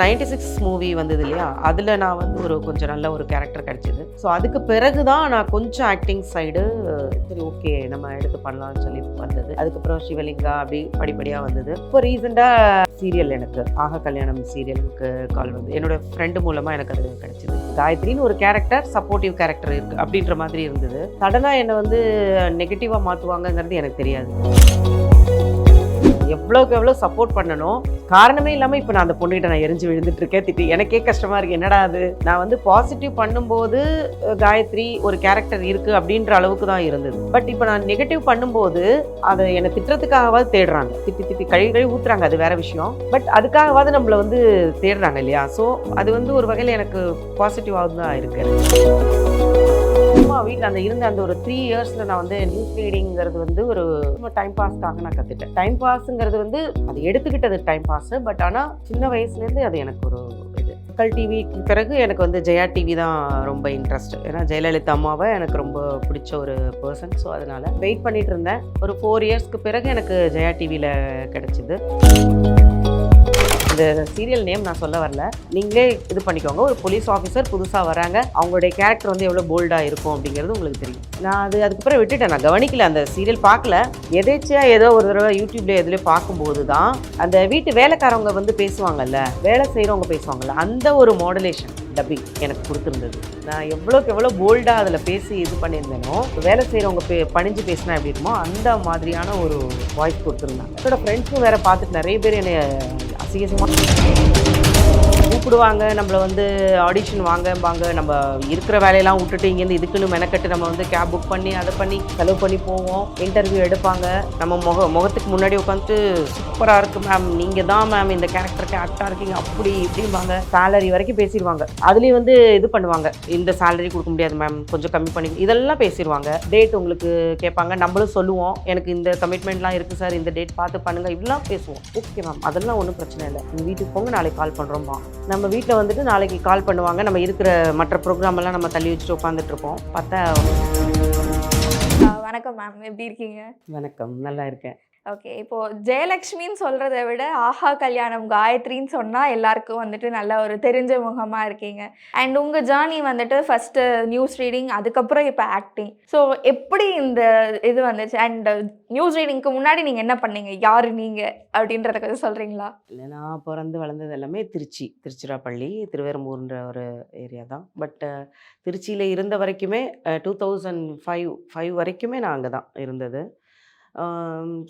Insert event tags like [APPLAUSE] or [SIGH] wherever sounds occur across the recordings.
Ninety six movie வந்தது இல்லையா? அதில் நான் வந்து ஒரு கொஞ்சம் நல்ல ஒரு கேரக்டர் கிடச்சிது. ஸோ அதுக்கு பிறகு தான் நான் கொஞ்சம் ஆக்டிங் சைடு சரி ஓகே நம்ம எடுத்து பண்ணலாம்னு சொல்லி வந்தது. அதுக்கப்புறம் சிவலிங்கா அப்படி படிப்படியாக வந்தது. இப்போ ரீசெண்டாக சீரியல் எனக்கு ஆக கல்யாணம் சீரியலுக்கு கால் வந்து. என்னோட ஃப்ரெண்டு மூலமாக எனக்கு அது கிடச்சிது. காயத்ரின்னு ஒரு கேரக்டர் சப்போர்ட்டிவ் கேரக்டர் இருக்கு அப்படின்ற மாதிரி இருந்தது. சடனாக என்னை வந்து நெகட்டிவாக மாற்றுவாங்கங்கிறது எனக்கு தெரியாது. எவ்வளோக்கு எவ்வளோ சப்போர்ட் பண்ணணும் காரணமே இல்லாமல் இப்போ நான் அந்த பொண்ணுகிட்ட நான் எரிஞ்சு விழுந்துட்டு இருக்கேன் திட்டி எனக்கே கஷ்டமா இருக்கு. என்னடா அது? நான் வந்து பாசிட்டிவ் பண்ணும்போது காயத்ரி ஒரு கேரக்டர் இருக்கு அப்படின்ற அளவுக்கு தான் இருந்தது. பட் இப்போ நான் நெகட்டிவ் பண்ணும்போது அதை என்னை திட்டுறதுக்காகவாது தேடுறாங்க. திட்டி திட்டி கழுவி கழுவி ஊத்துறாங்க. அது வேற விஷயம். பட் அதுக்காகவாது நம்மளை வந்து தேடுறாங்க இல்லையா? ஸோ அது வந்து ஒரு வகையில் எனக்கு பாசிட்டிவாக தான் இருக்கு. அம்மா வீட்டில் அந்த இருந்த அந்த ஒரு த்ரீ இயர்ஸில் நான் வந்து நியூஸ் ரீடிங்கிறது வந்து ஒரு டைம் பாஸ்க்காக நான் கற்றுட்டேன் டைம் பாஸுங்கிறது வந்து அது எடுத்துக்கிட்டது டைம் பாஸ் பட் ஆனால் சின்ன வயசுலேருந்து அது எனக்கு ஒரு இது. மக்கள் டிவிக்கு பிறகு எனக்கு வந்து ஜெயா டிவி தான் ரொம்ப இன்ட்ரெஸ்ட் ஏன்னா ஜெயலலிதா அம்மாவை எனக்கு ரொம்ப பிடிச்ச ஒரு பர்சன் ஸோ அதனால் வெயிட் பண்ணிகிட்டு இருந்தேன். ஒரு ஃபோர் இயர்ஸ்க்கு பிறகு எனக்கு ஜெயா டிவியில் கிடச்சிது. இந்த சீரியல் நேம் நான் சொல்ல வரல. நீங்களே இது பண்ணிக்கோங்க. ஒரு போலீஸ் ஆஃபீஸர் புதுசாக வராங்க. அவங்களுடைய கேரக்டர் வந்து எவ்வளோ போல்டாக இருக்கும் அப்படிங்கிறது உங்களுக்கு தெரியும். நான் அது அதுக்கப்புறம் விட்டுட்டேன். நான் கவனிக்கல அந்த சீரியல் பார்க்கல. எதேச்சியாக ஏதோ ஒரு தடவை யூடியூப்ல எதுலேயும் பார்க்கும்போது தான் அந்த வீட்டு வேலைக்காரவங்க வந்து பேசுவாங்கல்ல வேலை செய்கிறவங்க பேசுவாங்கல்ல அந்த ஒரு மாடலேஷன் டப்பிங் எனக்கு கொடுத்துருந்தது. நான் எவ்வளோக்கு எவ்வளோ போல்டாக அதில் பேசி இது பண்ணியிருந்தேனோ வேலை செய்கிறவங்க பே பணிஞ்சு பேசினா எப்படி இருக்குமோ அந்த மாதிரியான ஒரு வாய்ஸ் கொடுத்துருந்தாங்க. என்னோடய ஃப்ரெண்ட்ஸும் வேறு பார்த்துட்டு நிறைய பேர் என்னை Sige, sige. கூப்பிடுவாங்க நம்மளை வந்து ஆடிஷன் வாங்கம்பாங்க. நம்ம இருக்கிற வேலையெல்லாம் விட்டுட்டு இங்கேருந்து இதுக்குன்னு மெனக்கட்டு நம்ம வந்து கேப் புக் பண்ணி அதை பண்ணி செலவு பண்ணி போவோம். இன்டர்வியூ எடுப்பாங்க. நம்ம முக முகத்துக்கு முன்னாடி உட்காந்துட்டு சூப்பராக இருக்குது மேம் நீங்கள் தான் மேம் இந்த கேரக்டருக்கு ஆக்டாக இருக்கீங்க அப்படி இப்படிம்பாங்க. சேலரி வரைக்கும் பேசிடுவாங்க. அதுலேயும் வந்து இது பண்ணுவாங்க. இந்த சேலரி கொடுக்க முடியாது மேம் கொஞ்சம் கம்மி பண்ணி இதெல்லாம் பேசிடுவாங்க. டேட் உங்களுக்கு கேட்பாங்க. நம்மளும் சொல்லுவோம். எனக்கு இந்த கமிட்மெண்ட்லாம் இருக்குது சார் இந்த டேட் பார்த்து பண்ணுங்கள் இப்படிலாம் பேசுவோம். ஓகே மேம் அதெல்லாம் ஒன்றும் பிரச்சனை இல்லை. நீங்கள் வீட்டுக்கு போங்க. நாளைக்கு கால் பண்ணுறோம்மா நம்ம வீட்டில் வந்துட்டு நாளைக்கு கால் பண்ணுவாங்க. நம்ம இருக்கிற மற்ற ப்ரோக்ராம் எல்லாம் நம்ம தள்ளி வச்சுட்டு உட்காந்துட்டு இருப்போம். பார்த்தா வணக்கம் மேம் எப்படி இருக்கீங்க? வணக்கம். நல்லா இருக்கேன். ஓகே இப்போ ஜெயலக்ஷ்மின்னு சொல்றதை விட ஆஹா கல்யாணம் காயத்ரின்னு சொன்னா எல்லாருக்கும் வந்துட்டு நல்ல ஒரு தெரிஞ்ச முகமா இருக்கீங்க. அண்ட் உங்க ஜேர்னி வந்துட்டு ஃபர்ஸ்ட் நியூஸ் ரீடிங் அதுக்கப்புறம் இப்போ ஆக்டிங் ஸோ எப்படி இந்த இது வந்துச்சு? அண்ட் நியூஸ் ரீடிங்க்கு முன்னாடி நீங்க என்ன பண்ணீங்க? யாரு நீங்க? அப்படின்றத கொஞ்சம் சொல்றீங்களா? இல்லை நான் பிறந்து வளர்ந்தது எல்லாமே திருச்சி. திருச்சிராப்பள்ளி திருவேரம்பூர்ன்ற ஒரு ஏரியா தான். பட் திருச்சியில் இருந்த வரைக்குமே டூ தௌசண்ட் ஃபைவ் ஃபைவ் வரைக்குமே நான் அங்கே தான் இருந்தது.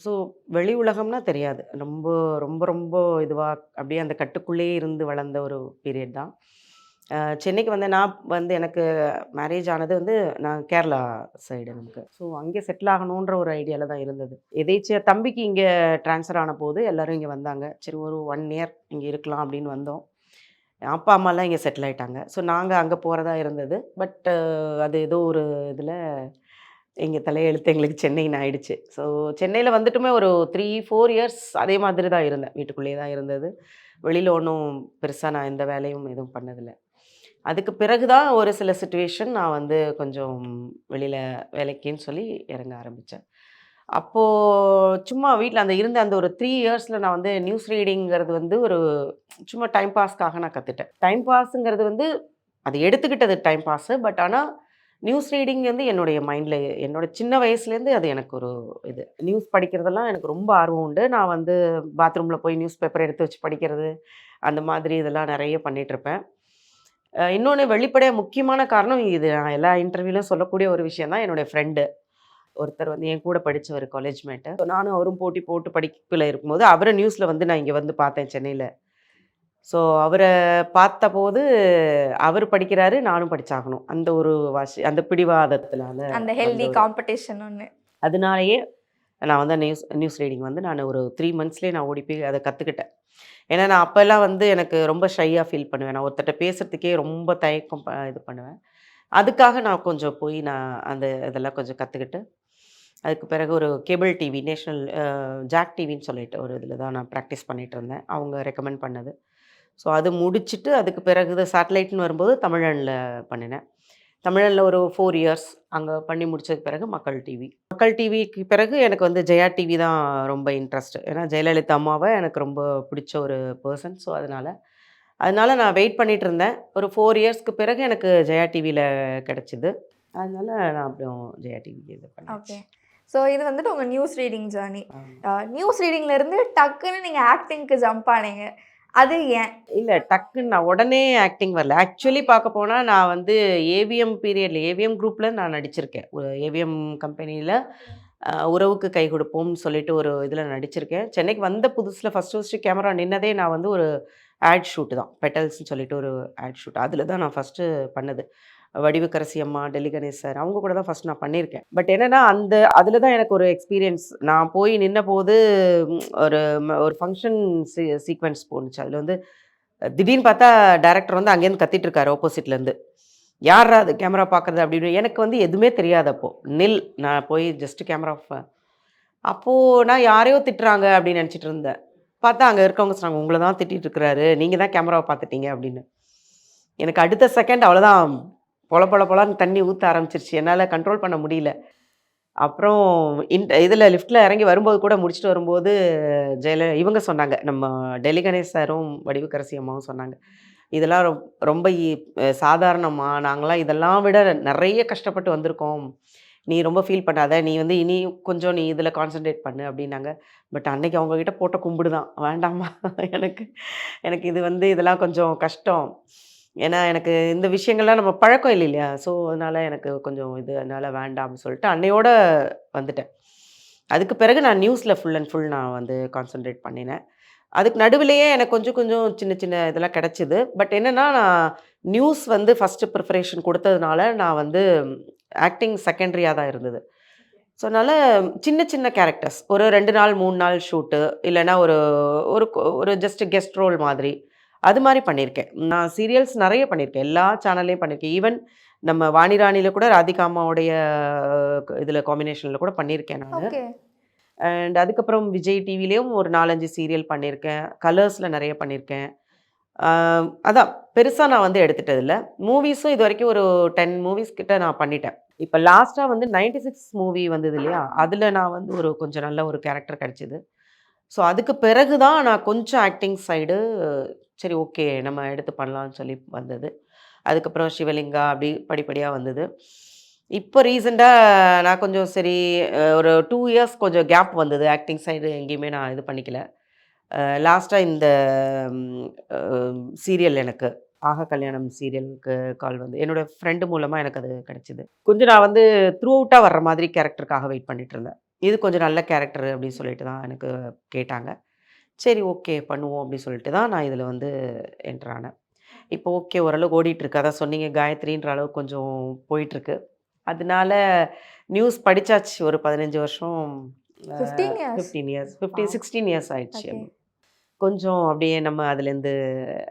ஸோ வெளி உலகம்னா தெரியாது. ரொம்ப ரொம்ப ரொம்ப இதுவாக அப்படியே அந்த கட்டுக்குள்ளேயே இருந்து வளர்ந்த ஒரு பீரியட் தான். சென்னைக்கு வந்து நான் வந்து எனக்கு மேரேஜ் ஆனது வந்து நான் கேரளா சைடு நமக்கு. ஸோ அங்கே செட்டில் ஆகணுன்ற ஒரு ஐடியாவில் தான் இருந்தது. எதேச்சியா தம்பிக்கு இங்கே ட்ரான்ஸ்ஃபர் ஆன போது எல்லோரும் இங்கே வந்தாங்க. சரி ஒரு ஒன் இயர் இங்கே இருக்கலாம் அப்படின்னு வந்தோம். அப்பா அம்மாலாம் இங்கே செட்டில் ஆகிட்டாங்க ஸோ நாங்கள் அங்கே போகிறதா இருந்தது. பட் அது ஏதோ ஒரு இதில் எங்கள் தலையெழுத்து எங்களுக்கு சென்னைன்னு ஆயிடுச்சு. ஸோ சென்னையில் வந்துட்டுமே ஒரு த்ரீ ஃபோர் இயர்ஸ் அதே மாதிரி தான் இருந்தேன். வீட்டுக்குள்ளேயே தான் இருந்தது. வெளியில் ஒன்றும் பெருசாக நான் எந்த வேலையும் எதுவும் பண்ணதில்லை. அதுக்கு பிறகு தான் ஒரு சில சுச்சுவேஷன் நான் வந்து கொஞ்சம் வெளியில் வேலைக்குன்னு சொல்லி இறங்க ஆரம்பித்தேன் அப்போது சும்மா வீட்டில் அந்த இருந்த அந்த ஒரு த்ரீ இயர்ஸில் நான் வந்து நியூஸ் ரீடிங்கிறது வந்து ஒரு சும்மா டைம் பாஸ்க்காக நான் கற்றுட்டேன் டைம் பாஸுங்கிறது வந்து அது எடுத்துக்கிட்டது டைம் பாஸு பட் ஆனால் நியூஸ் ரீடிங் வந்து என்னுடைய மைண்டில் என்னோட சின்ன வயசுலேருந்து அது எனக்கு ஒரு இது. நியூஸ் படிக்கிறதெல்லாம் எனக்கு ரொம்ப ஆர்வம் உண்டு. நான் வந்து பாத்ரூமில் போய் நியூஸ் பேப்பர் எடுத்து வச்சு படிக்கிறது அந்த மாதிரி இதெல்லாம் நிறைய பண்ணிகிட்ருப்பேன் இன்னொன்று வெளிப்படையாக முக்கியமான காரணம் இது. நான் எல்லா இன்டர்வியூலையும் சொல்லக்கூடிய ஒரு விஷயம் தான் என்னுடைய ஃப்ரெண்டு ஒருத்தர் வந்து என் கூட படித்தவர் காலேஜ் மேட்டு நானும் அவரும் போட்டி போட்டு படிப்பில் இருக்கும்போது அவரை நியூஸில் வந்து நான் இங்கே வந்து பார்த்தேன் சென்னையில். ஸோ அவரை பார்த்தபோது அவர் படிக்கிறாரு நானும் படிச்சாகணும். அந்த ஒரு வாசி அந்த பிடிவாதத்தினால அந்த ஹெல்தி காம்படிஷன் ஒன்று அதனாலேயே நான் வந்து நியூஸ் நியூஸ் ரீடிங் வந்து நான் ஒரு த்ரீ மந்த்ஸ்லேயே நான் ஓடி போய் அதை கற்றுக்கிட்டேன் ஏன்னா நான் அப்போல்லாம் வந்து எனக்கு ரொம்ப ஷையாக ஃபீல் பண்ணுவேன். நான் ஒருத்தட்ட பேசுகிறதுக்கே ரொம்ப தயக்கம் ப- இது பண்ணுவேன். அதுக்காக நான் கொஞ்சம் போய் நான் அந்த இதெல்லாம் கொஞ்சம் கற்றுக்கிட்டு அதுக்கு பிறகு ஒரு கேபிள் டிவி நேஷ்னல் ஜாக் டிவின்னு சொல்லிட்டு ஒரு இதில் தான் நான் ப்ராக்டிஸ் பண்ணிட்டு இருந்தேன். அவங்க ரெக்கமெண்ட் பண்ணது. ஸோ அது முடிச்சுட்டு அதுக்கு பிறகு சேட்டலைட்னு வரும்போது தமிழனில் பண்ணினேன். தமிழனில் ஒரு ஃபோர் இயர்ஸ் அங்கே பண்ணி முடிச்சதுக்கு பிறகு மக்கள் டிவி மக்கள் டிவிக்கு பிறகு எனக்கு வந்து ஜெயா டிவி தான் ரொம்ப இன்ட்ரெஸ்ட் ஏன்னா ஜெயலலிதா அம்மாவை எனக்கு ரொம்ப பிடிச்ச ஒரு பர்சன் ஸோ அதனால் அதனால நான் வெயிட் பண்ணிட்டு இருந்தேன். ஒரு ஃபோர் இயர்ஸ்க்கு பிறகு எனக்கு ஜெயா டிவியில் கிடச்சிது. அதனால நான் அப்புறம் ஜெயா டிவிக்கு இது பண்ணேன் ஸோ இது வந்துட்டு உங்கள் நியூஸ் ரீடிங் ஜேர்னி நியூஸ் ரீடிங்ல இருந்து டக்குன்னு நீங்கள் ஆக்டிங்க்கு ஜம்ப் ஆனீங்க. அது ஏன்? இல்லை டக்குன்னு நான் உடனே ஆக்டிங் வரல. ஆக்சுவலி பார்க்க போனால் நான் வந்து ஏவிஎம் பீரியடில் ஏவிஎம் குரூப்பில் நான் நடிச்சிருக்கேன். ஒரு ஏவிஎம் கம்பெனியில் உறவுக்கு கை கொடுப்போம்னு சொல்லிட்டு ஒரு இதில் நடிச்சிருக்கேன். சென்னைக்கு வந்த புதுசில் ஃபஸ்ட்டு ஃபஸ்ட்டு கேமரா நின்னதே நான் வந்து ஒரு ஆட் ஷூட் தான். பெட்டல்ஸ்னு சொல்லிட்டு ஒரு ஆட் ஷூட் அதில் தான் நான் ஃபஸ்ட்டு பண்ணது. வடிவுக்கரசி அம்மா டெல்லி கணேஷ் சார் அவங்க கூட தான் ஃபஸ்ட் நான் பண்ணியிருக்கேன். பட் என்னென்னா அந்த அதில் தான் எனக்கு ஒரு எக்ஸ்பீரியன்ஸ் நான் போய் நின்ன போது ஒரு ம- ஒரு ஃபங்க்ஷன் சீ சீக்வன்ஸ் போணுச்சு. அதில் வந்து திடீர்னு பார்த்தா டேரக்டர் வந்து அங்கேருந்து கத்திட்டு இருக்காரு ஆப்போசிட்லேருந்து யாரா அது கேமரா பார்க்குறது அப்படின்னு. எனக்கு வந்து எதுவுமே தெரியாது அப்போது நில் நான் போய் ஜஸ்ட் கேமரா அப்போது நான் யாரையோ திட்டுறாங்க அப்படின்னு நினச்சிட்டு இருந்தேன். பார்த்தா அங்கே இருக்கவங்க சொன்னாங்க உங்களை தான் திட்டிகிட்டு இருக்கிறாரு. நீங்கள் தான் கேமராவை பார்த்துட்டீங்க அப்படின்னு. எனக்கு அடுத்த செகண்ட் அவ்வளோதான் பொல பொல பொலன்னு தண்ணி ஊற்ற ஆரம்பிச்சிருச்சு. என்னால் கண்ட்ரோல் பண்ண முடியல. அப்புறம் இன் இதில் லிஃப்ட்டில் இறங்கி வரும்போது கூட முடிச்சுட்டு வரும்போது ஜெயல இவங்க சொன்னாங்க. நம்ம டெல்லி கணேஷ் சாரும் வடிவுக்கரசி அம்மாவும் சொன்னாங்க. இதெல்லாம் ரொம் ரொம்ப இ- நாங்களாம் இதெல்லாம் விட நிறைய கஷ்டப்பட்டு வந்திருக்கோம். நீ ரொம்ப ஃபீல் பண்ணாத. நீ வந்து இனி கொஞ்சம் நீ இதில் கான்சன்ட்ரேட் பண்ணு அப்படின்னாங்க. பட் அன்னைக்கு அவங்கக்கிட்ட போட்ட கும்பிடு தான் வேண்டாமா [LAUGHS] எனக்கு எனக்கு இது வந்து இதெல்லாம் கொஞ்சம் கஷ்டம். ஏன்னா எனக்கு இந்த விஷயங்கள்லாம் நம்ம பழக்கம் இல்லை இல்லையா? ஸோ அதனால் எனக்கு கொஞ்சம் இது அதனால் வேண்டாம்னு சொல்லிட்டு அன்னையோட வந்துட்டேன். அதுக்கு பிறகு நான் நியூஸில் ஃபுல் அண்ட் ஃபுல் நான் வந்து கான்சென்ட்ரேட் பண்ணினேன். அதுக்கு நடுவிலேயே எனக்கு கொஞ்சம் கொஞ்சம் சின்ன சின்ன இதெல்லாம் கிடச்சிது. பட் என்னென்னா நான் நியூஸ் வந்து ஃபஸ்ட்டு ப்ரிஃபரேஷன் கொடுத்ததுனால நான் வந்து ஆக்டிங் செகண்டரியாக தான் இருந்தது. ஸோ அதனால் சின்ன சின்ன கேரக்டர்ஸ் ஒரு ரெண்டு நாள் மூணு நாள் ஷூட்டு இல்லைன்னா ஒரு ஒரு ஒரு ஜஸ்ட் கெஸ்ட் ரோல் மாதிரி. அது மாதிரி பண்ணியிருக்கேன். நான் சீரியல்ஸ் நிறைய பண்ணியிருக்கேன். எல்லா சேனல்லையும் பண்ணியிருக்கேன். ஈவன் நம்ம வாணிராணியில் கூட ராதிகா அம்மாவுடைய இதில் காம்பினேஷனில் கூட பண்ணியிருக்கேன் நான். அண்ட் அதுக்கப்புறம் விஜய் டிவிலேயும் ஒரு நாலஞ்சு சீரியல் பண்ணியிருக்கேன். கலர்ஸில் நிறைய பண்ணியிருக்கேன். அதான். பெருசாக நான் வந்து எடுத்துட்டதில்ல. மூவிஸும் இது வரைக்கும் ஒரு டென் மூவிஸ் கிட்ட நான் பண்ணிட்டேன். இப்போ லாஸ்ட்டாக வந்து நைன்டி சிக்ஸ் மூவி வந்தது இல்லையா? அதில் நான் வந்து ஒரு கொஞ்சம் நல்ல ஒரு கேரக்டர் கிடச்சிது. ஸோ அதுக்கு பிறகு தான் நான் கொஞ்சம் ஆக்டிங் சைடு சரி ஓகே நம்ம எடுத்து பண்ணலாம்னு சொல்லி வந்தது. அதுக்கப்புறம் சிவலிங்கா அப்படி படிப்படியாக வந்தது. இப்போ ரீசெண்டாக நான் கொஞ்சம் சரி ஒரு டூ இயர்ஸ் கொஞ்சம் கேப் வந்தது. ஆக்டிங் சைடு எங்கேயுமே நான் இது பண்ணிக்கல. லாஸ்ட்டாக இந்த சீரியல் எனக்கு ஆக கல்யாணம் சீரியலுக்கு கால் வந்து என்னோட ஃப்ரெண்டு மூலமாக எனக்கு அது கிடச்சிது. கொஞ்சம் நான் வந்து த்ரூ அவுட்டாக வர்ற மாதிரி கேரக்டருக்காக வெயிட் பண்ணிகிட்டு இருந்தேன். இது கொஞ்சம் நல்ல கேரக்டர் அப்படின்னு சொல்லிட்டு தான் எனக்கு கேட்டாங்க. சரி ஓகே பண்ணுவோம் அப்படின்னு சொல்லிட்டு தான் நான் இதில் வந்து என்டர் ஆனேன் இப்போ ஓகே ஓரளவுக்கு ஓடிட்டு இருக்கு அதான் சொன்னீங்க காயத்ரின்ற அளவுக்கு கொஞ்சம் போயிட்டுருக்கு அதனால நியூஸ் படிச்சாச்சு ஒரு பதினஞ்சு வருஷம் 15 years? Fifteen years fifteen. Sixteen years ஆயிடுச்சு. கொஞ்சம் அப்படியே நம்ம அதுலேருந்து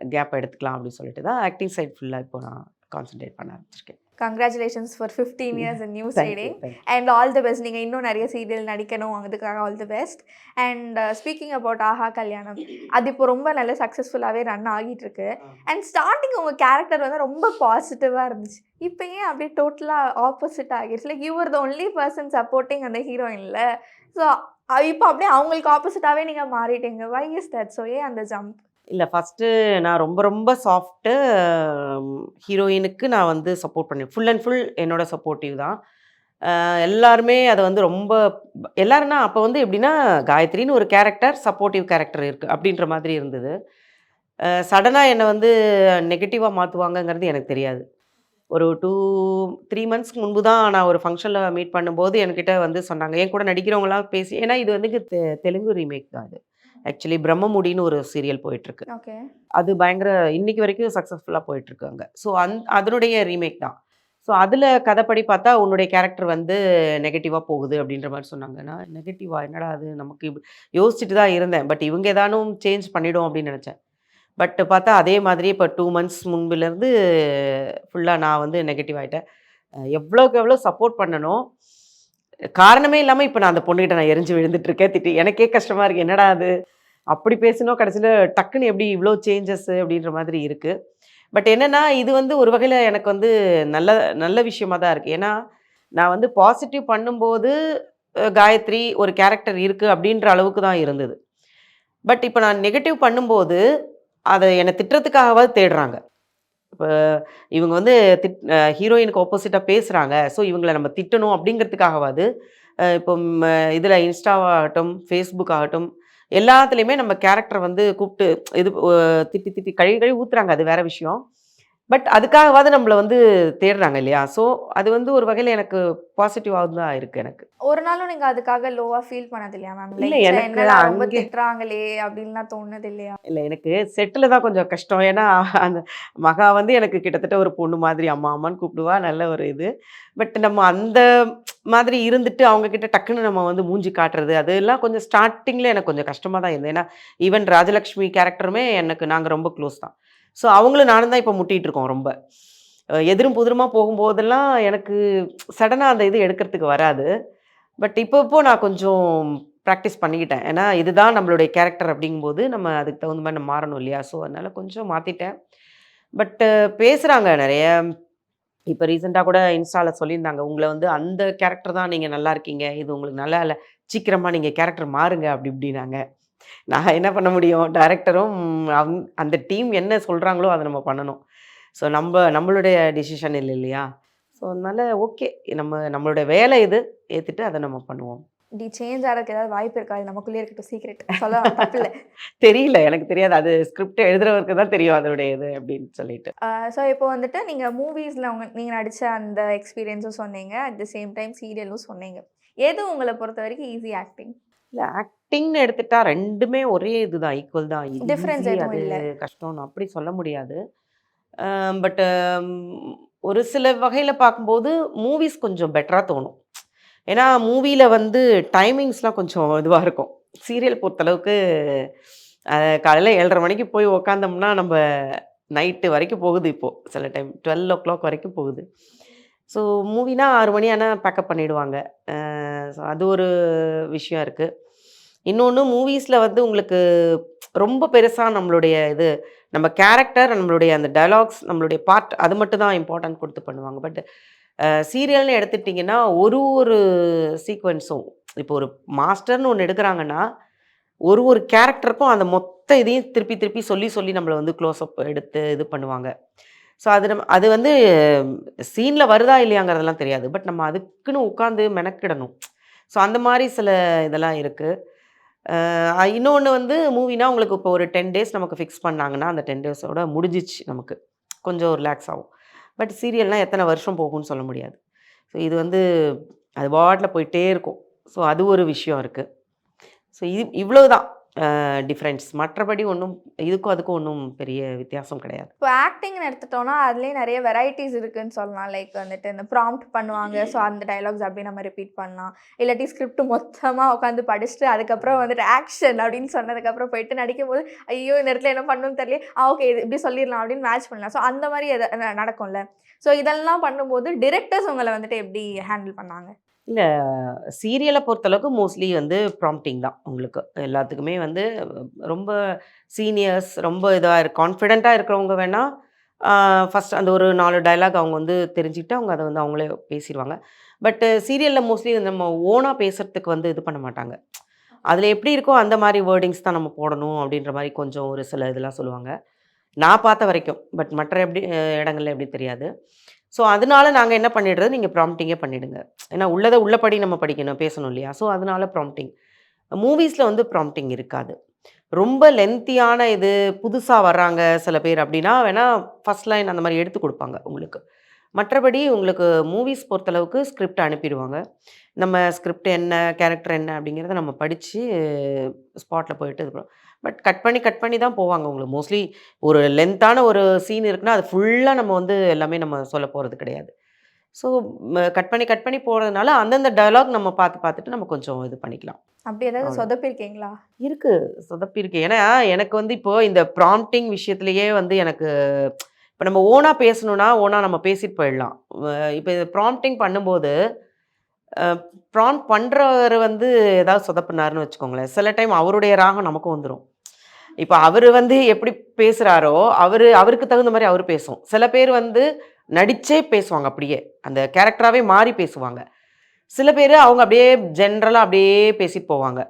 கேப் எடுத்துக்கலாம் அப்படின்னு சொல்லிட்டு தான் ஆக்டிங் சைட் ஃபுல்லாக இப்போ நான் கான்சென்ட்ரேட் பண்ண ஆரம்பிச்சிருக்கேன் congratulations for fifteen years in news reading. And all the best நீங்கள் இன்னும் நிறைய சீரியல் நடிக்கணும். அதுக்காக all the best and speaking about Aaha Kalyanam அது இப்போ ரொம்ப நல்ல சக்ஸஸ்ஃபுல்லாகவே ரன் ஆகிட்டு இருக்கு அண்ட் ஸ்டார்டிங் உங்கள் கேரக்டர் வந்து ரொம்ப பாசிட்டிவாக இருந்துச்சு. இப்போ ஏன் அப்படியே டோட்டலாக ஆப்போசிட் ஆகிடுச்சு? Like you're the only person supporting அந்த ஹீரோயினில் ஸோ இப்போ அப்படியே அவங்களுக்கு ஆப்போசிட்டாகவே நீங்கள் மாறிட்டீங்க. வை இஸ் தட் ஸோ ஏன் அந்த ஜம்ப் இல்லை ஃபஸ்ட்டு நான் ரொம்ப ரொம்ப சாஃப்ட்டு ஹீரோயினுக்கு நான் வந்து சப்போர்ட் பண்ணேன் ஃபுல் அண்ட் ஃபுல் என்னோட சப்போர்ட்டிவ் தான். எல்லாருமே அதை வந்து ரொம்ப எல்லாருன்னா அப்போ வந்து எப்படின்னா காயத்ரின்னு ஒரு கேரக்டர் சப்போர்ட்டிவ் கேரக்டர் இருக்குது அப்படின்ற மாதிரி இருந்தது. சடனாக என்னை வந்து நெகட்டிவாக மாற்றுவாங்கங்கிறது எனக்கு தெரியாது. ஒரு டூ த்ரீ மந்த்ஸ்க்கு முன்பு தான் நான் ஒரு ஃபங்க்ஷனில் மீட் பண்ணும்போது என்கிட்ட வந்து சொன்னாங்க. என் கூட நடிக்கிறவங்களாம் பேசி ஏன்னா இது வந்து தெ- தெலுங்கு ரீமேக் தான் அது ஆக்சுவலி பிரம்மமுடின்னு ஒரு சீரியல் போயிட்டுருக்கு. ஓகே. அது பயங்கர இன்னைக்கு வரைக்கும் சக்ஸஸ்ஃபுல்லாக போயிட்டுருக்கு அங்கே. ஸோ அந் அதனுடைய ரீமேக் தான். ஸோ அதில் கதைப்படி பார்த்தா உன்னுடைய கேரக்டர் வந்து நெகட்டிவாக போகுது அப்படின்ற மாதிரி சொன்னாங்க. நான் நெகட்டிவா? என்னடா அது? நமக்கு யோசிச்சுட்டு தான் இருந்தேன். பட் இவங்க ஏதானும் சேஞ்ச் பண்ணிடும் அப்படின்னு நினச்சேன். பட் பார்த்தா அதே மாதிரி இப்போ டூ மந்த்ஸ் முன்பிலேருந்து ஃபுல்லாக நான் வந்து நெகட்டிவ் ஆகிட்டேன் எவ்வளோக்கு எவ்வளோ சப்போர்ட் பண்ணணும் காரணமே இல்லாமல் இப்போ நான் அந்த பொண்ணுகிட்ட நான் எரிஞ்சு விழுந்துட்டு இருக்கேன். திட்டி எனக்கே கஷ்டமாக இருக்குது என்னடா அது? அப்படி பேசினோம். கடைசியில் டக்குன்னு எப்படி இவ்வளோ சேஞ்சஸ் அப்படின்ற மாதிரி இருக்குது பட் என்னென்னா இது வந்து ஒரு வகையில் எனக்கு வந்து நல்ல நல்ல விஷயமா தான் இருக்குது ஏன்னா நான் வந்து பாசிட்டிவ் பண்ணும்போது காயத்ரி ஒரு கேரக்டர் இருக்குது அப்படின்ற அளவுக்கு தான் இருந்தது. பட் இப்போ நான் நெகட்டிவ் பண்ணும்போது அதை என்னை திட்டுறதுக்காகவாது தேடுறாங்க. இப்போ இவங்க வந்து திட் ஹீரோயினுக்கு ஆப்போசிட்டாக பேசுகிறாங்க ஸோ இவங்களை நம்ம திட்டணும் அப்படிங்கிறதுக்காகவாது இப்போ இதில் இன்ஸ்டாவாகட்டும் ஃபேஸ்புக் ஆகட்டும் எல்லாத்துலேயுமே நம்ம கேரக்டர் வந்து கூப்பிட்டு இது திட்டி திட்டி கழுவி கழுவி ஊத்துறாங்க. அது வேற விஷயம். பட் அதுக்காகவாது நம்மளை வந்து தேடுறாங்க இல்லையா? ஸோ அது வந்து ஒரு வகையில் எனக்கு பாசிட்டிவாக தான் இருக்குது எனக்கு. ஒரு நாளும் நீங்க அதுக்காக லோவா ஃபீல் பண்ணது இல்லையா மேம் இல்ல, எனக்கு ரொம்ப திட்டுறாங்களே அப்படின்லாம் தோணுது இல்லையா? இல்லை எனக்கு செட்டில் தான் கொஞ்சம் கஷ்டம். ஏன்னா அந்த மகா வந்து எனக்கு கிட்டத்தட்ட ஒரு பொண்ணு மாதிரி அம்மா அம்மான்னு கூப்பிடுவா நல்ல ஒரு இது. பட் நம்ம அந்த மாதிரி இருந்துட்டு அவங்க கிட்ட டக்குன்னு நம்ம வந்து மூஞ்சி காட்டுறது அதெல்லாம் கொஞ்சம் ஸ்டார்டிங்கில் எனக்கு கொஞ்சம் கஷ்டமாக தான் இருந்தது. ஏன்னா ஈவன் ராஜலக்ஷ்மி கேரக்டருமே எனக்கு நாங்கள் ரொம்ப க்ளோஸ் தான். ஸோ அவங்களும் நானும் தான் இப்போ முட்டிகிட்டு இருக்கோம் ரொம்ப. எதிரும் புதிரமாக போகும்போதெல்லாம் எனக்கு சடனாக அந்த இது எடுக்கிறதுக்கு வராது. பட் இப்போ இப்போ நான் கொஞ்சம் ப்ராக்டிஸ் பண்ணிக்கிட்டேன். ஏன்னா இதுதான் நம்மளுடைய கேரக்டர் அப்படிங்கும்போது நம்ம அதுக்கு தகுந்த மாதிரி நம்ம மாறணும் இல்லையா? ஸோ அதனால் கொஞ்சம் மாற்றிட்டேன் பட்டு பேசுகிறாங்க நிறைய. இப்போ ரீசெண்டாக கூட இன்ஸ்டாவில் சொல்லியிருந்தாங்க. உங்களை வந்து அந்த கேரக்டர் தான் நீங்கள் நல்லா இருக்கீங்க. இது உங்களுக்கு நல்லா இல்லை. சீக்கிரமாக நீங்கள் கேரக்டர் மாறுங்க அப்படி இப்படின்னாங்க. நான் என்ன பண்ண முடியும்? டைரக்டரும் அந்த டீம் என்ன சொல்கிறாங்களோ அதை நம்ம பண்ணணும். ஸோ நம்ம நம்மளுடைய டிசிஷன் இல்லை இல்லையா? ஸோ அதனால ஓகே நம்ம நம்மளுடைய வேலை இது. ஏற்றுட்டு அதை நம்ம பண்ணுவோம். இப்படி சேஞ்ச் ஆகிறதுக்கு ஏதாவது வாய்ப்பு இருக்கா? அது நமக்குள்ளே இருக்கட்டும் சீக்ரெட் சொல்ல தப்பு இல்லை தெரியல. எனக்கு தெரியாது. அது ஸ்கிரிப்ட் எழுதுறவருக்கு தான் தெரியும் அதனுடைய இது அப்படின்னு சொல்லிட்டு. ஸோ இப்போ வந்துட்டு நீங்கள் மூவிஸில் உங்க நீங்கள் நடித்த அந்த எக்ஸ்பீரியன்ஸும் சொன்னீங்க. அட் த சேம் டைம் சீரியலும் சொன்னீங்க. எது உங்களை பொறுத்த வரைக்கும் ஈஸி ஆக்டிங் இல்லை ஆக்டிங்னு எடுத்துட்டா ரெண்டுமே ஒரே இதுதான் ஈக்குவல் தான். எதுவும் அது. கஷ்டம்னு அப்படி சொல்ல முடியாது. பட் ஒரு சில வகையில் பார்க்கும்போது மூவிஸ் கொஞ்சம் பெட்டராக தோணும். ஏன்னா மூவியில் வந்து டைமிங்ஸ்லாம் கொஞ்சம் இதுவாக இருக்கும். சீரியல் பொறுத்தளவுக்கு காலையில் ஏழரை மணிக்கு போய் உக்காந்தோம்னா நம்ம நைட்டு வரைக்கும் போகுது இப்போது சில டைம் டுவெல் ஓ கிளாக் வரைக்கும் போகுது. ஸோ மூவினா ஆறு மணி ஆனால் பேக்கப் பண்ணிடுவாங்க. ஸோ அது ஒரு விஷயம் இருக்குது இன்னொன்று மூவிஸில் வந்து உங்களுக்கு ரொம்ப பெருசாக நம்மளுடைய இது நம்ம கேரக்டர் நம்மளுடைய அந்த டைலாக்ஸ் நம்மளுடைய பார்ட் அது மட்டும் தான் இம்பார்ட்டன்ட் கொடுத்து பண்ணுவாங்க. பட் சீரியல்னு எடுத்துட்டிங்கன்னா ஒரு ஒரு சீக்வன்ஸும் இப்போ ஒரு மாஸ்டர்னு ஒன்று எடுக்கிறாங்கன்னா ஒரு ஒரு கேரக்டருக்கும் அந்த மொத்த இதையும் திருப்பி திருப்பி சொல்லி சொல்லி நம்மளை வந்து க்ளோஸ்அப் எடுத்து இது பண்ணுவாங்க. ஸோ அது நம்ம அது வந்து சீனில் வருதா இல்லையாங்கிறதெல்லாம் தெரியாது. பட் நம்ம அதுக்குன்னு உட்காந்து மெனக்கிடணும். ஸோ அந்த மாதிரி சில இதெல்லாம் இருக்குது இன்னொன்று வந்து மூவினா உங்களுக்கு இப்போ ஒரு டென் டேஸ் நமக்கு ஃபிக்ஸ் பண்ணாங்கன்னா அந்த டென் டேஸோட முடிஞ்சிச்சு நமக்கு. கொஞ்சம் ரிலாக்ஸ் ஆகும். பட் சீரியல்னால் எத்தனை வருஷம் போகும்னு சொல்ல முடியாது. ஸோ இது வந்து அது பாட்டில் போயிட்டே இருக்கும். ஸோ அது ஒரு விஷயம் இருக்குது ஸோ இது இவ்வளோ தான் டிஃப்ரென்ஸ் மற்றபடி ஒன்றும் இதுக்கும் அதுக்கும் ஒன்றும் பெரிய வித்தியாசம் கிடையாது. இப்போ ஆக்டிங்னு எடுத்துட்டோம்னா அதுலேயே நிறைய வெரைட்டிஸ் இருக்குன்னு சொல்லலாம். லைக் வந்துட்டு இந்த ப்ராம்ப்ட் பண்ணுவாங்க. ஸோ அந்த டைலாக்ஸ் அப்படியே நம்ம ரிப்பீட் பண்ணலாம். இல்லாட்டி ஸ்கிரிப்ட் மொத்தமாக உட்காந்து படிச்சுட்டு அதுக்கப்புறம் வந்துட்டு ஆக்ஷன் அப்படின்னு சொன்னதுக்கப்புறம் போயிட்டு நடிக்கும் போது ஐயோ இந்த இடத்துல என்ன பண்ணணும்னு தெரியல. ஆ ஓகே இது இப்படி சொல்லிடலாம் அப்படின்னு மேட்ச் பண்ணலாம். ஸோ அந்த மாதிரி நடக்கும்ல. ஸோ இதெல்லாம் பண்ணும்போது டிரெக்டர்ஸ் உங்களை வந்துட்டு எப்படி ஹேண்டில் பண்ணாங்க? இல்லை சீரியலை பொறுத்தளவுக்கு மோஸ்ட்லி வந்து ப்ராம்ப்டிங் தான் உங்களுக்கு. எல்லாத்துக்குமே வந்து ரொம்ப சீனியர்ஸ் ரொம்ப இதாக இருக்கு கான்ஃபிடெண்ட்டாக இருக்கிறவங்க வேணால் ஃபஸ்ட் அந்த ஒரு நாலு டயலாக் அவங்க வந்து தெரிஞ்சுக்கிட்டு அவங்க அதை வந்து அவங்களே பேசிடுவாங்க பட்டு சீரியலில் மோஸ்ட்லி நம்ம ஓனாக பேசுகிறதுக்கு வந்து இது பண்ண மாட்டாங்க. அதில் எப்படி இருக்கோ அந்த மாதிரி வேர்டிங்ஸ் தான் நம்ம போடணும் அப்படின்ற மாதிரி கொஞ்சம் ஒரு சில இதெல்லாம் சொல்லுவாங்க. நான் பார்த்த வரைக்கும். பட் மற்ற எப்படி இடங்கள்ல எப்படி தெரியாது. ஸோ அதனால நாங்கள் என்ன பண்ணிடுறது? நீங்கள் ப்ராம்ப்டிங்கே பண்ணிடுங்க. ஏன்னா உள்ளதை உள்ளபடி நம்ம படிக்கணும் பேசணும் இல்லையா? ஸோ அதனால ப்ராம்ப்டிங் மூவிஸில் வந்து ப்ராம்ப்டிங் இருக்காது. ரொம்ப லென்த்தியான இது புதுசாக வர்றாங்க சில பேர் அப்படின்னா வேணால் ஃபஸ்ட் லைன் அந்த மாதிரி எடுத்து கொடுப்பாங்க உங்களுக்கு. மற்றபடி உங்களுக்கு மூவிஸ் பொறுத்தளவுக்கு ஸ்கிரிப்ட் அனுப்பிடுவாங்க. நம்ம ஸ்கிரிப்ட் என்ன கேரக்டர் என்ன அப்படிங்கிறத நம்ம படித்து ஸ்பாட்டில் போயிட்டு இது பட் கட் பண்ணி கட் பண்ணி தான் போவாங்க உங்களுக்கு மோஸ்ட்லி ஒரு லென்த்தான ஒரு சீன் இருக்குன்னா அது ஃபுல்லாக நம்ம வந்து எல்லாமே நம்ம சொல்ல போகிறது கிடையாது. ஸோ கட் பண்ணி கட் பண்ணி போகிறதுனால அந்தந்த டயலாக் நம்ம பார்த்து பார்த்துட்டு நம்ம கொஞ்சம் இது பண்ணிக்கலாம். அப்படி ஏதாவது. சொதப்பிருக்கீங்களா இருக்கு. சொதப்பி இருக்கு ஏன்னா எனக்கு வந்து இப்போ இந்த ப்ராம்ப்டிங் விஷயத்துலயே வந்து எனக்கு இப்போ நம்ம ஓனாக பேசணுன்னா ஓனாக நம்ம பேசிட்டு போயிடலாம். இப்போ இது ப்ராம்ப்டிங் பண்ணும்போது ப்ராம்ப்ட் பண்ணுறவர் வந்து ஏதாவது சொதப்பினாருன்னு வச்சுக்கோங்களேன். சில டைம் அவருடைய ராகம் நமக்கும் வந்துடும் இப்போ அவர் வந்து எப்படி பேசுகிறாரோ அவர் அவருக்கு தகுந்த மாதிரி அவர் பேசும். சில பேர் வந்து நடித்தே பேசுவாங்க அப்படியே. அந்த கேரக்டராகவே மாறி பேசுவாங்க. சில பேர் அவங்க அப்படியே ஜென்ரலாக அப்படியே பேசிட்டு போவாங்க.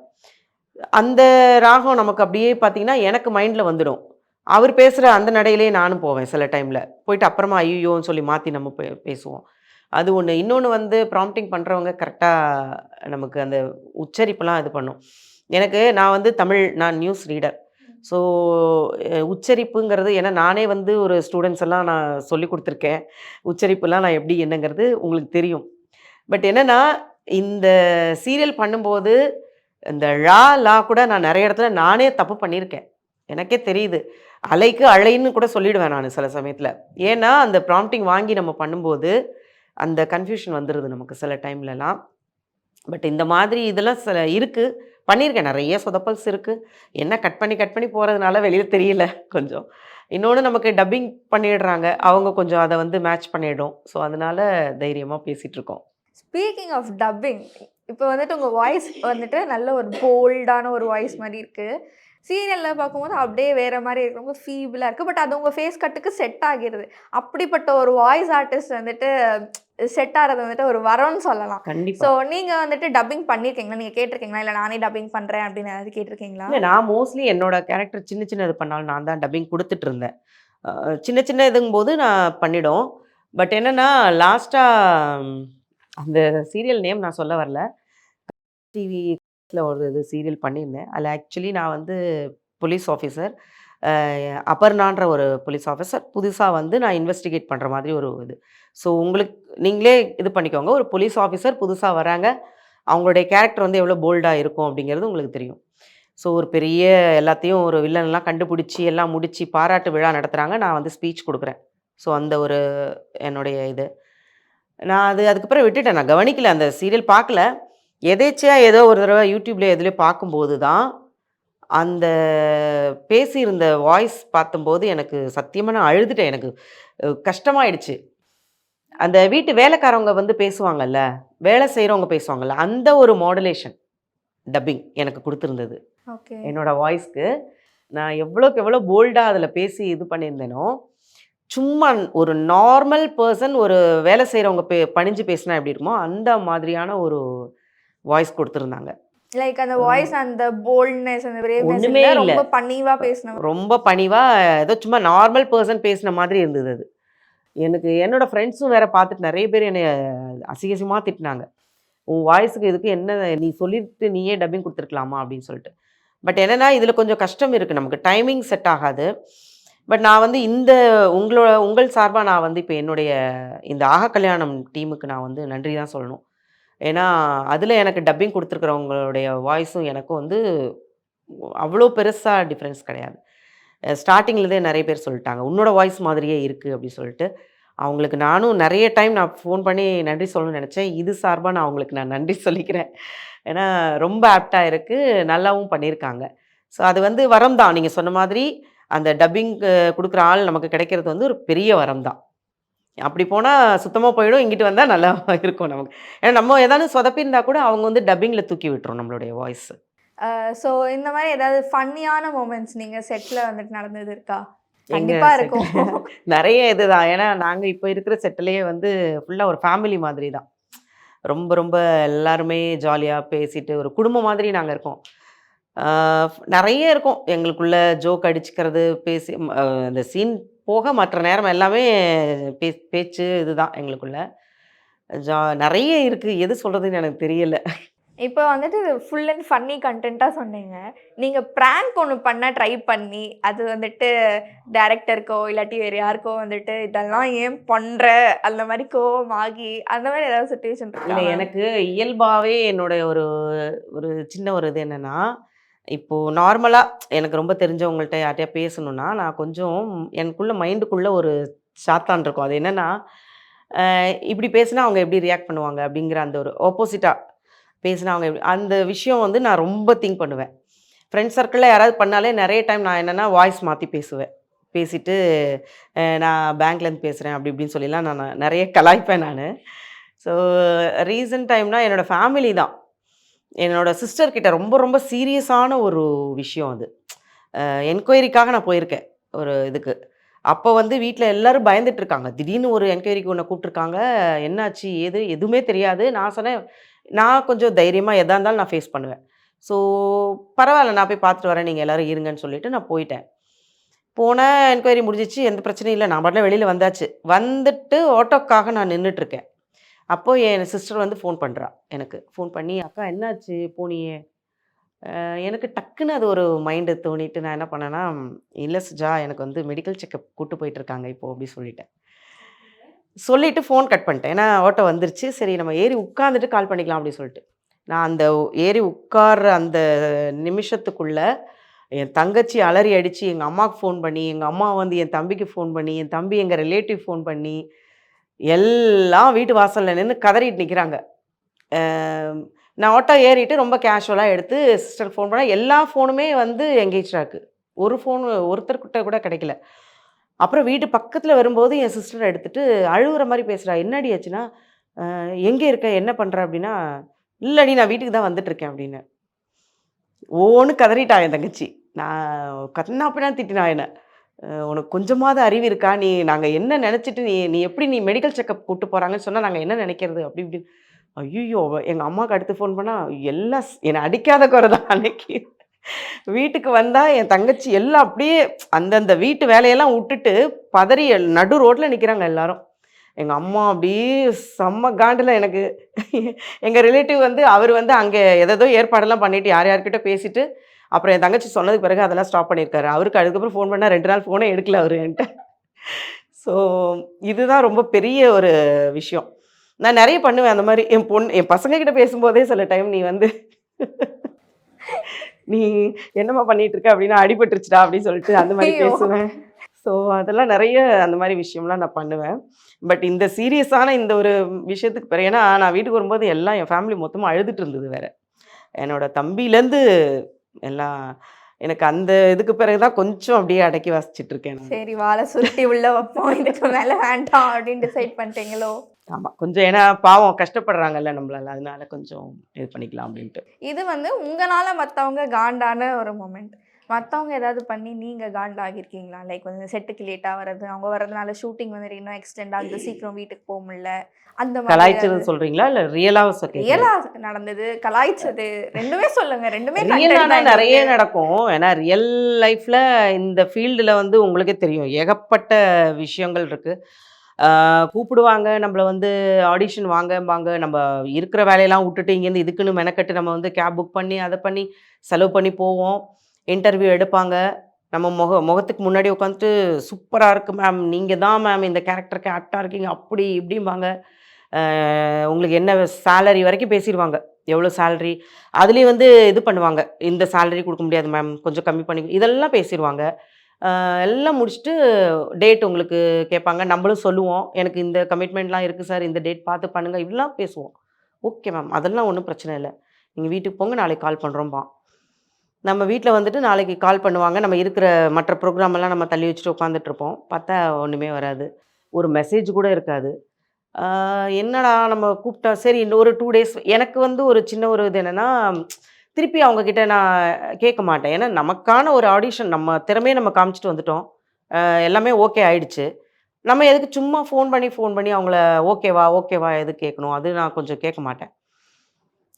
அந்த ராகம் நமக்கு அப்படியே பார்த்தீங்கன்னா எனக்கு மைண்டில் வந்துடும். அவர் பேசுகிற அந்த நடையிலே நானும் போவேன் சில டைமில் போயிட்டு அப்புறமா ஐயோன்னு சொல்லி மாற்றி நம்ம பே பேசுவோம். அது ஒன்று இன்னொன்று வந்து ப்ராம்ப்டிங் பண்ணுறவங்க கரெக்டாக நமக்கு அந்த உச்சரிப்பெல்லாம் இது பண்ணும். எனக்கு நான் வந்து தமிழ் நான் நியூஸ் ரீடர் ஸோ உச்சரிப்புங்கிறது ஏன்னா நானே வந்து ஒரு ஸ்டூடெண்ட்ஸ் எல்லாம் நான் சொல்லி கொடுத்துருக்கேன். உச்சரிப்புலாம் நான் எப்படி என்னங்கிறது உங்களுக்கு தெரியும். பட் என்னென்னா இந்த சீரியல் பண்ணும்போது இந்த ழா லா கூட நான் நிறைய இடத்துல நானே தப்பு பண்ணியிருக்கேன். எனக்கே தெரியுது. அலைக்கு அலைன்னு கூட சொல்லிடுவேன் நான் சில சமயத்தில். ஏன்னா அந்த ப்ராம்ப்டிங் வாங்கி நம்ம பண்ணும்போது அந்த கன்ஃபியூஷன் வந்துடுது நமக்கு சில டைம்லலாம். பட் இந்த மாதிரி இதெல்லாம் சில இருக்குது பண்ணியிருக்கேன் நிறைய சொதப்பல்ஸ் இருக்குது என்ன கட் பண்ணி கட் பண்ணி போகிறதுனால வெளியில் தெரியல கொஞ்சம். இன்னொன்று நமக்கு டப்பிங் பண்ணிடுறாங்க. அவங்க கொஞ்சம் அதை வந்து மேட்ச் பண்ணிடும். ஸோ அதனால தைரியமாக பேசிகிட்டு இருக்கோம் ஸ்பீக்கிங் ஆஃப் டப்பிங் இப்போ வந்துட்டு உங்கள் வாய்ஸ் வந்துட்டு நல்ல ஒரு போல்டான ஒரு வாய்ஸ் மாதிரி இருக்குது சீரியலில் பார்க்கும்போது அப்படியே வேறு மாதிரி இருக்கு. ரொம்ப ஃபீபிளாக இருக்குது பட் அது உங்கள் ஃபேஸ் கட்டுக்கு செட் ஆகிருது. அப்படிப்பட்ட ஒரு வாய்ஸ் ஆர்டிஸ்ட் வந்துட்டு செட் ஆகிறது வந்துட்டு ஒரு வரம்னு சொல்லலாம். ஸோ கண்டிப்பாக நீங்கள் வந்துட்டு டப்பிங் பண்ணியிருக்கீங்களா நீங்கள் கேட்டிருக்கீங்களா? இல்லை நானே டப்பிங் பண்ணுறேன் அப்படின்னு ஏதாவது கேட்டிருக்கீங்களா? இல்லை நான் மோஸ்ட்லி என்னோட கேரக்டர் சின்ன சின்ன இது பண்ணாலும் நான் தான் டப்பிங் கொடுத்துட்டு இருந்தேன். சின்ன சின்ன இதுங்கும்போது நான் பண்ணிடும். பட் என்னென்னா லாஸ்ட்டாக அந்த சீரியல் நேம் நான் சொல்ல வரல. டிவியில் ஒரு இது சீரியல் பண்ணியிருந்தேன். அதில் ஆக்சுவலி நான் வந்து போலீஸ் ஆஃபீஸர். அபர்ணான்ற ஒரு போலீஸ் ஆஃபீஸர். புதுசாக வந்து நான் இன்வெஸ்டிகேட் பண்ணுற மாதிரி ஒரு இது. ஸோ உங்களுக்கு நீங்களே இது பண்ணிக்கோங்க. ஒரு போலீஸ் ஆஃபீஸர் புதுசாக வராங்க. அவங்களுடைய கேரக்டர் வந்து எவ்வளோ போல்டாக இருக்கும் அப்படிங்கிறது உங்களுக்கு தெரியும். ஸோ ஒரு பெரிய எல்லாத்தையும் ஒரு வில்லன்லாம் கண்டுபிடிச்சி எல்லாம் முடித்து பாராட்டு விழா நடத்துகிறாங்க நான் வந்து ஸ்பீச் கொடுக்குறேன். ஸோ அந்த ஒரு என்னுடைய இது. நான் அது அதுக்கப்புறம் விட்டுட்டேன். நான் கவனிக்கல. அந்த சீரியல் பார்க்கல. எதேச்சியாக ஏதோ ஒரு தடவை யூடியூப்ல எதுலேயோ பார்க்கும்போது தான் அந்த பேசியிருந்த வாய்ஸ் பார்த்தம்போது எனக்கு சத்தியமாக நான் அழுதுட்டேன். எனக்கு கஷ்டமாயிடுச்சு. அந்த வீட்டு வேலைக்காரவங்க வந்து பேசுவாங்கல்ல வேலை செய்கிறவங்க பேசுவாங்கல்ல அந்த ஒரு மாடுலேஷன் டப்பிங் எனக்கு கொடுத்துருந்தது. ஓகே. என்னோட வாய்ஸ்க்கு நான் எவ்வளோக்கு எவ்வளோ போல்டாக அதில் பேசி இது பண்ணியிருந்தேனோ சும்மா ஒரு நார்மல் பர்சன் ஒரு வேலை செய்கிறவங்க பே பணிஞ்சு பேசினா எப்படி இருக்குமோ அந்த மாதிரியான ஒரு வாய்ஸ் கொடுத்துருந்தாங்க. லைக் அந்த வாய்ஸ் அந்த போல்ட்னஸ் அந்த இல்ல. ரொம்ப பணிவா பேசினவர் ரொம்ப பணிவாக ஏதோ சும்மா நார்மல் பர்சன் பேசின மாதிரி இருந்தது அது. எனக்கு என்னோட ஃப்ரெண்ட்ஸும் வேற பார்த்துட்டு நிறைய பேர் என்னை அசிங்கசியமாக திட்டினாங்க. உன் வாய்ஸுக்கு இதுக்கு என்ன நீ சொல்லிட்டு நீயே டப்பிங் கொடுத்துருக்கலாமா? அப்படின்னு சொல்லிட்டு. பட் என்னன்னா இதில் கொஞ்சம் கஷ்டம் இருக்குது நமக்கு டைமிங் செட் ஆகாது. பட் நான் வந்து இந்த உங்களோட உங்கள் சார்பாக நான் வந்து இப்போ என்னுடைய இந்த ஆக கல்யாணம் டீமுக்கு நான் வந்து நன்றி தான் சொல்லணும். ஏன்னா அதில் எனக்கு டப்பிங் கொடுத்துருக்குறவங்களுடைய வாய்ஸும் எனக்கும் வந்து அவ்வளோ பெருசாக டிஃப்ரென்ஸ் கிடையாது. ஸ்டார்டிங்லேருந்தே நிறைய பேர் சொல்லிட்டாங்க உன்னோட வாய்ஸ் மாதிரியே இருக்குது அப்படி சொல்லிட்டு. அவங்களுக்கு நானும் நிறைய டைம் நான் ஃபோன் பண்ணி நன்றி சொல்லணும்னு நினச்சேன். இது சார்பாக நான் அவங்களுக்கு நான் நன்றி சொல்லிக்கிறேன். ஏன்னா ரொம்ப ஆப்டாக இருக்குது நல்லாவும் பண்ணியிருக்காங்க ஸோ அது வந்து வரம் தான். நீங்கள் சொன்ன மாதிரி அந்த டப்பிங் கொடுக்குற ஆள் நமக்கு கிடைக்கிறது வந்து ஒரு பெரிய வரம் தான். அப்படி போனால் சுத்தமாக போயிடும். இங்கிட்டு வந்தால் நல்லா [LAUGHS] இருக்கும் நமக்கு. ஏன்னா நம்ம ஏதாவது சொதப்பியிருந்தா கூட அவங்க வந்து டப்பிங்கில் தூக்கி விட்டுரும் நம்மளுடைய வாய்ஸ் ஸோ இந்த மாதிரி ஏதாவது ஃபன்னியான மூமெண்ட்ஸ் நீங்க செட்ல வந்துட்டு நடந்தது இருக்கா? எங்க கண்டிப்பா set- இருக்கும். [LAUGHS] நிறைய இதுதான். ஏன்னா நாங்கள் இப்போ இருக்கிற செட்டிலேயே வந்து ஃபுல்லாக ஒரு ஃபேமிலி மாதிரி தான் ரொம்ப ரொம்ப எல்லாருமே ஜாலியாக பேசிட்டு ஒரு குடும்பம் மாதிரி நாங்கள் இருக்கோம். நிறைய இருக்கும். எங்களுக்குள்ள ஜோக் அடிச்சுக்கிறது பேசி அந்த சீன் போக மற்ற நேரம் எல்லாமே பே பேச்சு இதுதான் எங்களுக்குள்ள. ஜா நிறைய இருக்குது எது சொல்கிறதுன்னு எனக்கு தெரியல. இப்போ வந்துட்டு ஃபுல் அண்ட் ஃபன்னி கண்டென்ட்டாக சொன்னீங்க. நீங்கள் ப்ராங்க் ஒன்று பண்ண ட்ரை பண்ணி அது வந்துட்டு டேரக்டருக்கோ இல்லாட்டி வேறு யாருக்கோ வந்துட்டு இதெல்லாம் ஏன் பண்ணுற அந்த மாதிரி கோவமாகி அந்த மாதிரி ஏதாவது சுச்சுவேஷன் இல்லை எனக்கு இயல்பாகவே என்னோட ஒரு ஒரு சின்ன ஒரு இது என்னென்னா இப்போது நார்மலாக எனக்கு ரொம்ப தெரிஞ்சவங்கள்ட்ட யார்கிட்டயா பேசணுன்னா நான் கொஞ்சம் எனக்குள்ள மைண்டுக்குள்ளே ஒரு சாத்தான் இருக்கும். அது என்னென்னா இப்படி பேசினா அவங்க எப்படி ரியாக்ட் பண்ணுவாங்க அப்படிங்கிற அந்த ஒரு ஆப்போசிட்டாக பேசினா அவங்க எப்படி அந்த விஷயம் வந்து நான் ரொம்ப திங்க் பண்ணுவேன். ஃப்ரெண்ட்ஸ் சர்க்கிளில் யாராவது பண்ணாலே நிறைய டைம் நான் என்னென்னா வாய்ஸ் மாற்றி பேசுவேன். பேசிட்டு நான் பேங்க்லேருந்து பேசுகிறேன் அப்படி இப்படின்னு சொல்லிலாம் நான் நிறைய கலாய்ப்பேன் நான். ஸோ ரீசன்ட் டைம்னால் என்னோடய ஃபேமிலி தான். என்னோட சிஸ்டர்கிட்ட ரொம்ப ரொம்ப சீரியஸான ஒரு விஷயம் அது. என்கொயரிக்காக நான் போயிருக்கேன். ஒரு இதுக்கு. அப்போ வந்து வீட்டில் எல்லாரும் பயந்துட்டு இருக்காங்க. திடீர்னு ஒரு என்கொயரிக்கு ஒன்று கூப்பிட்ருக்காங்க என்னாச்சு? ஏது எதுவுமே தெரியாது. நான் சொன்னேன் நான் கொஞ்சம் தைரியமாக எதாக இருந்தாலும் நான் ஃபேஸ் பண்ணுவேன். ஸோ பரவாயில்ல நான் போய் பார்த்துட்டு வரேன். நீங்கள் எல்லோரும் இருங்கன்னு சொல்லிட்டு நான் போயிட்டேன். போன என்கொயரி முடிஞ்சிச்சு. எந்த பிரச்சனையும் இல்லை. நான் பாட்டில் வெளியில் வந்தாச்சு. வந்துட்டு ஆட்டோக்காக நான் நின்றுட்டுருக்கேன் அப்போது என் சிஸ்டர் வந்து ஃபோன் பண்ணுறா எனக்கு ஃபோன் பண்ணி அக்கா என்னாச்சு? போனியே. எனக்கு டக்குன்னு அது ஒரு மைண்டு தோணிட்டு நான் என்ன பண்ணேன்னா இல்லை சுஜா எனக்கு வந்து மெடிக்கல் செக்கப் கூட்டு போயிட்டுருக்காங்க இப்போது அப்படி சொல்லிட்டேன். சொல்லிவிட்டு ஃபோன் கட் பண்ணிட்டேன். ஏன்னா ஆட்டோ வந்துருச்சு. சரி நம்ம ஏறி உட்காந்துட்டு கால் பண்ணிக்கலாம் அப்படின்னு சொல்லிட்டு. நான் அந்த ஏறி உட்கார்ற அந்த நிமிஷத்துக்குள்ளே என் தங்கச்சி அலறி அடித்து எங்கள் அம்மாவுக்கு ஃபோன் பண்ணி எங்கள் அம்மா வந்து என் தம்பிக்கு ஃபோன் பண்ணி என் தம்பி எங்கள் ரிலேட்டிவ் ஃபோன் பண்ணி எல்லாம் வீட்டு வாசலில் நின்று கதறிட்டு நிற்கிறாங்க நான் ஆட்டோ ஏறிட்டு ரொம்ப கேஷுவலாக எடுத்து சிஸ்டர் ஃபோன் பண்ணால் எல்லா ஃபோனுமே வந்து எங்கேஜாக இருக்குது ஒரு ஃபோன் ஒருத்தர்கிட்ட கூட கிடைக்கல. அப்புறம் வீட்டு பக்கத்தில் வரும்போது என் சிஸ்டர் எடுத்துட்டு அழுகுற மாதிரி பேசுகிறா என்னடி ஆச்சுன்னா எங்கே இருக்க என்ன பண்ணுற அப்படின்னா இல்லடி நான் வீட்டுக்கு தான் வந்துட்டுருக்கேன் அப்படின்னு. ஓன்னு கதறிட்டான் என் தங்கச்சி. நான் கத்தினா அப்படின்னா திட்டினா என்ன? உனக்கு கொஞ்சமாவது அறிவு இருக்கா? நீ நாங்கள் என்ன நினச்சிட்டு நீ நீ எப்படி நீ மெடிக்கல் செக்கப் கூட்டு போகிறாங்கன்னு சொன்னால் நாங்கள் என்ன நினைக்கிறது? அப்படி இப்படி ஐயோ எங்கள் அம்மாவுக்கு அடுத்து ஃபோன் பண்ணால் எல்லாம் என்னை அடிக்காத குறை தான் அன்னைக்கு. வீட்டுக்கு வந்தால் என் தங்கச்சி எல்லாம் அப்படியே அந்தந்த வீட்டு வேலையெல்லாம் விட்டுட்டு பதறி நடு ரோட்டில் நிற்கிறாங்க எல்லாரும். எங்கள் அம்மா அப்படியே செம்ம காண்டில் எனக்கு. எங்கள் ரிலேட்டிவ் வந்து அவர் வந்து அங்கே எதோ ஏற்பாடெல்லாம் பண்ணிவிட்டு யார் யார்கிட்ட பேசிவிட்டு அப்புறம் என் தங்கச்சி சொன்னதுக்கு பிறகு அதெல்லாம் ஸ்டாப் பண்ணியிருக்காரு. அவருக்கு அதுக்கப்புறம் ஃபோன் பண்ணால் ரெண்டு நாள் ஃபோனே எடுக்கல அவர் என்கிட்ட. ஸோ இதுதான் ரொம்ப பெரிய ஒரு விஷயம். நான் நிறைய பண்ணுவேன் அந்த மாதிரி. என் பொண்ணு என் பசங்க கிட்ட பேசும்போதே சில டைம் நீ வந்து நீ என்னம்மா பண்ணிட்டு இருக்க அப்படின்னா அடிபட்டுருச்சுடா அப்படின்னு சொல்லிட்டு அந்த மாதிரி. பேசுவேன். ஸோ அதெல்லாம் நிறைய அந்த மாதிரி விஷயம்லாம் நான் பண்ணுவேன். பட் இந்த சீரியஸான இந்த ஒரு விஷயத்துக்கு பிறகு ஏன்னா நான் வீட்டுக்கு வரும்போது எல்லாம் என் ஃபேமிலி மொத்தமாக அழுதுட்டு இருந்தது வேற. என்னோட தம்பியிலேருந்து எல்லாம் எனக்கு அந்த இதுக்கு பிறகு தான் கொஞ்சம் அப்படியே அடக்கி வாசிச்சிட்டு இருக்கேன். சரி வாழை சுருட்டி உள்ள வைப்போம். இதுக்கு மேல வேண்டாம் அப்படின்னு டிசைட் பண்ணிட்டீங்களோ? ஆமாம் கொஞ்சம் ஏன்னா பாவம் கஷ்டப்படுறாங்கல்ல நம்மளால. அதனால கொஞ்சம் இது பண்ணிக்கலாம் அப்படின்ட்டு. இது வந்து உங்களால மத்தவங்க காண்டான ஒரு மொமெண்ட் மத்தவங்க ஏதாவது பண்ணி நீங்க காண்டா ஆகிருக்கீங்களா லைக் வந்து செட்டுக்கு லேட்டா வர்றது அவங்க வர்றதுனால ஷூட்டிங் வந்து இன்னும் எக்ஸ்டெண்ட் ஆகுது சீக்கிரம் வீட்டுக்கு போக முடியல. அந்த கலாய்ச்சது சொல்றீங்களா? இல்லை ரியலாக ரியலா நடந்தது. கலாய்ச்சது. ரெண்டுமே சொல்லுங்க. ரெண்டுமே ரியலான நிறைய. நடக்கும். ஏன்னா ரியல் லைஃப்ல இந்த ஃபீல்டில் வந்து உங்களுக்கே தெரியும். ஏகப்பட்ட விஷயங்கள் இருக்கு. ஆஹ் கூப்பிடுவாங்க. நம்மள வந்து ஆடிஷன் வாங்கம்பாங்க நம்ம இருக்கிற வேலையெல்லாம் விட்டுட்டு இங்கேருந்து இதுக்குன்னு மெனக்கட்டு நம்ம வந்து கேப் புக் பண்ணி அதை பண்ணி செலவு பண்ணி போவோம். இன்டர்வியூ எடுப்பாங்க. நம்ம முக முகத்துக்கு முன்னாடி உட்காந்துட்டு சூப்பராக இருக்குது மேம் நீங்கள் தான் மேம் இந்த கேரக்டருக்கு ஆக்டாக இருக்கீங்க. அப்படி இப்படிம்பாங்க. உங்களுக்கு என்ன சேலரி வரைக்கும் பேசிடுவாங்க. எவ்வளோ சேலரி அதுலேயும் வந்து இது பண்ணுவாங்க. இந்த சேலரி கொடுக்க முடியாது மேம் கொஞ்சம் கம்மி பண்ணி இதெல்லாம் பேசிடுவாங்க. எல்லாம் முடிச்சுட்டு டேட் உங்களுக்கு கேட்பாங்க. நம்மளும் சொல்லுவோம். எனக்கு இந்த கமிட்மெண்ட்லாம் இருக்குது சார் இந்த டேட் பார்த்து பண்ணுங்கள் இப்படிலாம் பேசுவோம். ஓகே மேம் அதெல்லாம் ஒன்றும் பிரச்சனை இல்லை. நீங்கள் வீட்டுக்கு போங்க. நாளைக்கு கால் பண்ணுறோம்பான் நம்ம வீட்டில் வந்துட்டு நாளைக்கு கால் பண்ணுவாங்க. நம்ம இருக்கிற மற்ற ப்ரோக்ராமெல்லாம் நம்ம தள்ளி வச்சுட்டு உட்காந்துட்ருப்போம் பார்த்தா ஒன்றுமே வராது. ஒரு மெசேஜ் கூட இருக்காது. என்னடா நம்ம கூப்பிட்டா சரி இன்னும் ஒரு டூ டேஸ் எனக்கு வந்து ஒரு சின்ன ஒரு இது என்னென்னா திருப்பி அவங்கக்கிட்ட நான் கேட்க மாட்டேன். ஏன்னா நமக்கான ஒரு ஆடிஷன் நம்ம திறமையை நம்ம காமிச்சிட்டு வந்துட்டோம். எல்லாமே ஓகே ஆயிடுச்சு. நம்ம எதுக்கு சும்மா ஃபோன் பண்ணி ஃபோன் பண்ணி அவங்கள ஓகேவா ஓகேவா எது கேட்கணும்? அது நான் கொஞ்சம் கேட்க மாட்டேன்.